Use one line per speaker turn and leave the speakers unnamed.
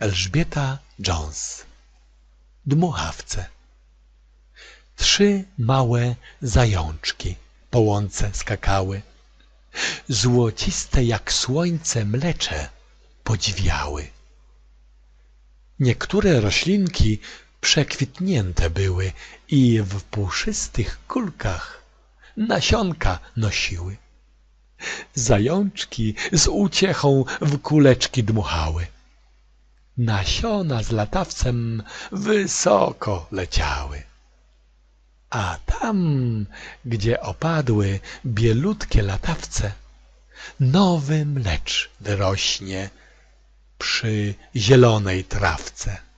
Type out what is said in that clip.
Elżbieta Jones Dmuchawce Trzy małe zajączki po łące skakały. Złociste jak słońce mlecze podziwiały. Niektóre roślinki przekwitnięte były i w puszystych kulkach nasionka nosiły. Zajączki z uciechą w kuleczki dmuchały. Nasiona z latawcem wysoko leciały. A tam, gdzie opadły bielutkie latawce, nowy mlecz wyrośnie przy zielonej trawce.